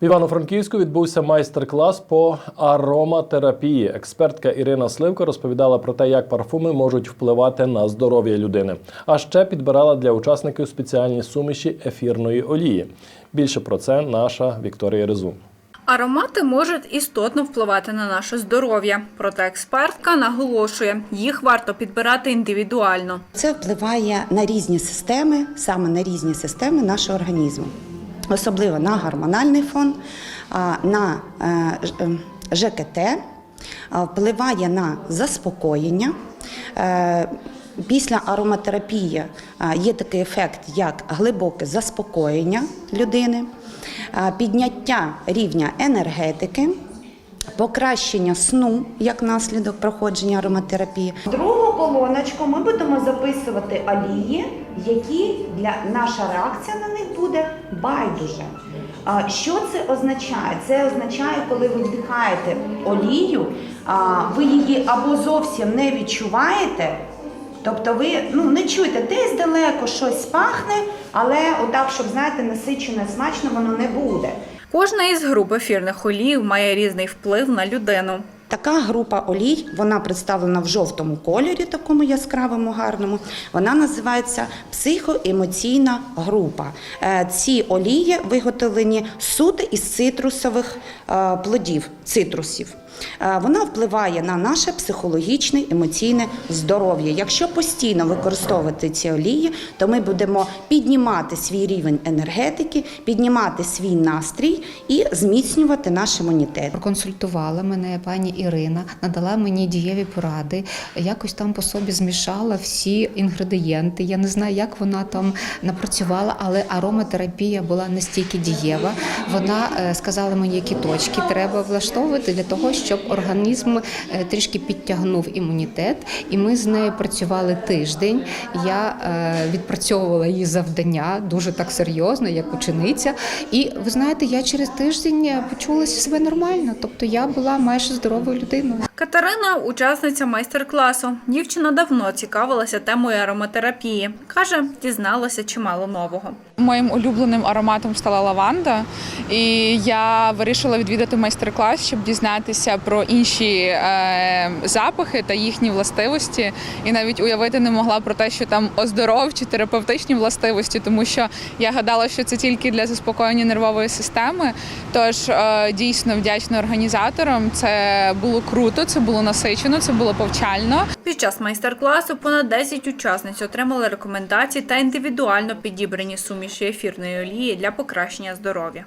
В Івано-Франківську відбувся майстер-клас по ароматерапії. Експертка Ірина Сливко розповідала про те, як парфуми можуть впливати на здоров'я людини. А ще підбирала для учасників спеціальні суміші ефірної олії. Більше про це наша Вікторія Резун. Аромати можуть істотно впливати на наше здоров'я. Проте експертка наголошує, їх варто підбирати індивідуально. Це впливає на різні системи, саме на різні системи нашого організму, особливо на гормональний фон, на е, ж- е, ЖКТ, впливає на заспокоєння. Е, Після ароматерапії є такий ефект, як глибоке заспокоєння людини, підняття рівня енергетики, покращення сну як наслідок проходження ароматерапії. Колоночку ми будемо записувати олії, які для наша реакція на них буде байдуже. Що це означає? Це означає, коли ви вдихаєте олію, ви її або зовсім не відчуваєте. Тобто ви ну, не чуєте, десь далеко щось пахне, але отак, щоб знаєте, насичене, смачно воно не буде. Кожна із груп ефірних олій має різний вплив на людину. Така група олій, вона представлена в жовтому кольорі, такому яскравому, гарному. Вона називається психоемоційна група. Е, Ці олії виготовлені суто із цитрусових е, плодів, цитрусів. Е, Вона впливає на наше психологічне емоційне здоров'я. Якщо постійно використовувати ці олії, то ми будемо піднімати свій рівень енергетики, піднімати свій настрій і зміцнювати наш імунітет. Проконсультувала мене пані Ірина, надала мені дієві поради. Якось там по собі змішала всі інгредієнти. Я не знаю, як вона там напрацювала, але ароматерапія була настільки дієва. Вона е, сказала мені, які точки треба влаштовувати для того, щоб організм е, трішки підтягнув імунітет. І ми з нею працювали тиждень. Я е, відпрацьовувала її завдання дуже так серйозно, як учениця. І ви знаєте, я через тиждень почула себе нормально. Тобто я була майже здоровою людиною. Катерина учасниця майстер-класу. Дівчина давно цікавилася темою ароматерапії. Каже, дізналася чимало нового. Моїм улюбленим ароматом стала лаванда, і я вирішила відвідати майстер-клас, щоб дізнатися про інші е, запахи та їхні властивості. І навіть уявити не могла про те, що там оздоровчі терапевтичні властивості, тому що я гадала, що це тільки для заспокоєння нервової системи. Тож е, дійсно вдячна організаторам. Це було круто, це було насичено, це було повчально. Під час майстер-класу понад 10 учасниць отримали рекомендації та індивідуально підібрані суміші ефірної олії для покращення здоров'я.